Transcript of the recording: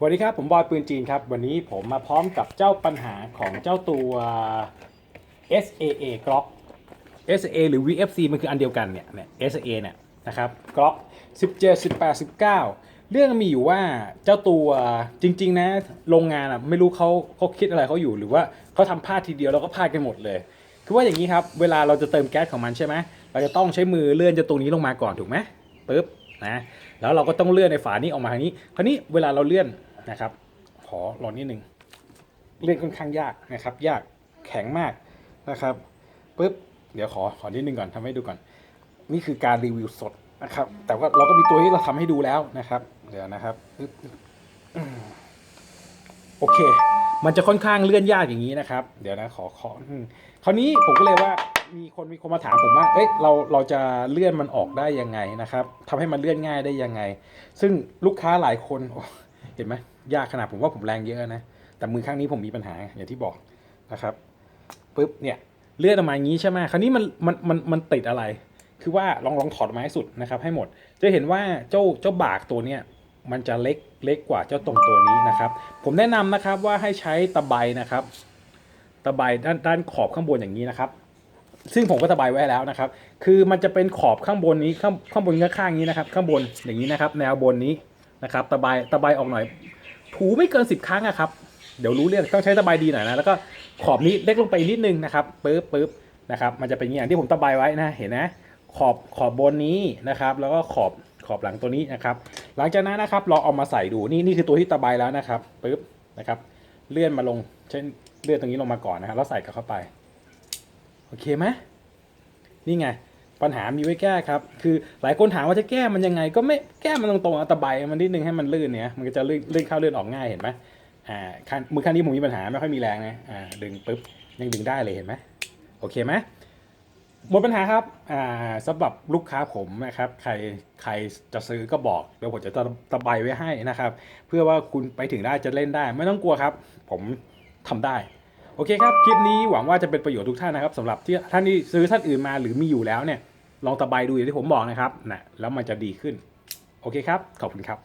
สวัสดีครับ ผมบอยปืนจีนครับ วันนี้ผมมาพร้อมกับเจ้าปัญหาของเจ้าตัว SAA Glock SAA หรือ VFC มันคืออันเดียวกันเนี่ยเนี่ย SAA เนี่ยนะครับ Glock 17 18 19 เรื่องมีอยู่ว่าเจ้าตัวจริง ๆ นะโรงงานอะไม่รู้เขาเขาคิดอะไรเขาอยู่หรือว่าเขาทำพลาดทีเดียวแล้วก็พลาดกันหมดเลย คือว่าอย่างนี้ครับ เวลาเราจะเติมแก๊สของมันใช่ไหมเราจะต้องใช้มือเลื่อนเจะตรงนี้ลงมาก่อนถูกไหมปึ๊บ นะแล้วเราก็ต้องเลื่อนในฝานี้ออกมาทางนี้ คราวนี้เวลาเราเลื่อนนะครับ ขอรอนิดนึงเลื่อนค่อนข้างยากนะครับ ยากแข็งมากนะครับปึ๊บเดี๋ยวขอขอนิดนึงก่อนทำให้ดูก่อน นี่คือการรีวิวสดนะครับ แต่ว่าเราก็มีตัวที่เราทำให้ดูแล้วนะครับ เดี๋ยวนะครับปึ๊บโอเค มันจะค่อนข้างเลื่อนยากอย่างนี้นะครับ เดี๋ยวนะขอขอคราวนี้ผมก็เลยว่า มีคนมีคนมาถามผมว่า เอ้ย เราเราจะเลื่อนมันออกได้ยังไงนะครับทำให้มันเลื่อนง่ายได้ยังไง ซึ่งลูกค้าหลายคนเห็นไหมยากขนาดผมว่าผมแรงเยอะนะ แต่มือข้างนี้ผมมีปัญหาอย่างที่บอกนะครับปุ๊บเนี่ยเลื่อนออกมาอย่างนี้ใช่ไหมคราวนี้มันมันมันมันติดอะไร คือว่าลองลองถอดมาให้สุดนะครับให้หมด จะเห็นว่าเจ้าเจ้าบากตัวเนี้ยมันจะเล็กเล็กกว่าเจ้าตรงตัวนี้นะครับ ผมแนะนำนะครับว่าให้ใช้ตะไบนะครับ ตะไบด้านด้านขอบข้างบนอย่างนี้นะครับ ซึ่งผมก็ตะไบไว้แล้วนะครับ คือมันจะเป็นขอบข้างบนนี้ข้างข้างบนข้างๆนี้นะครับ ข้างบนอย่างนี้นะครับ แนวบนนี้นะครับตะไบตะไบออกหน่อย ถูไม่เกินสิบครั้งอะครับ เดี๋ยวรู้เรื่องต้องใช้ตะไบดีหน่อยนะ แล้วก็ขอบนี้เล็กลงไปนิดนึงนะครับปึ๊บปึ๊บนะครับ มันจะเป็นอย่างที่ผมตะไบไว้นะ เห็นนะ ขอบขอบบนนี้นะครับ แล้วก็ขอบขอบหลังตัวนี้นะครับ หลังจากนั้นนะครับเราเอามาใส่ดู นี่นี่คือตัวที่ตะไบแล้วนะครับปึ๊บนะครับ เลื่อนมาลง เช่นเลื่อนตรงนี้ลงมาก่อนนะครับแล้วใส่กับเข้าไป โอเคไหมนี่ไง ปัญหามีไว้แก้ครับ คือหลายคนถามว่าจะแก้มันยังไง ก็ไม่แก้มันตรงๆเอาตะไบมันนิดนึงให้มันลื่นเนี่ยมันก็จะลื่นลื่นเข้าลื่นออกง่ายเห็นไหมอ่ามือข้างนี้ผมมีปัญหาไม่ค่อยมีแรงนะอ่าดึงปุ๊บยังดึงได้เลยเห็นไหมโอเคไหมหมดปัญหาครับอ่าสำหรับลูกค้าผมนะครับ ใครใครจะซื้อก็บอกเดี๋ยวผมจะตะตะไบไว้ให้นะครับ เพื่อว่าคุณไปถึงได้จะเล่นได้ ไม่ต้องกลัวครับ ผมทำได้ โอเคครับ คลิปนี้หวังว่าจะเป็นประโยชน์ทุกท่านนะครับสำหรับที่ท่านที่ซื้อท่านอื่นมาหรือมีอยู่แล้วเนี่ยลองตะไบดูอย่างที่ผมบอกนะครับนะแล้วมันจะดีขึ้น โอเคครับ ขอบคุณครับ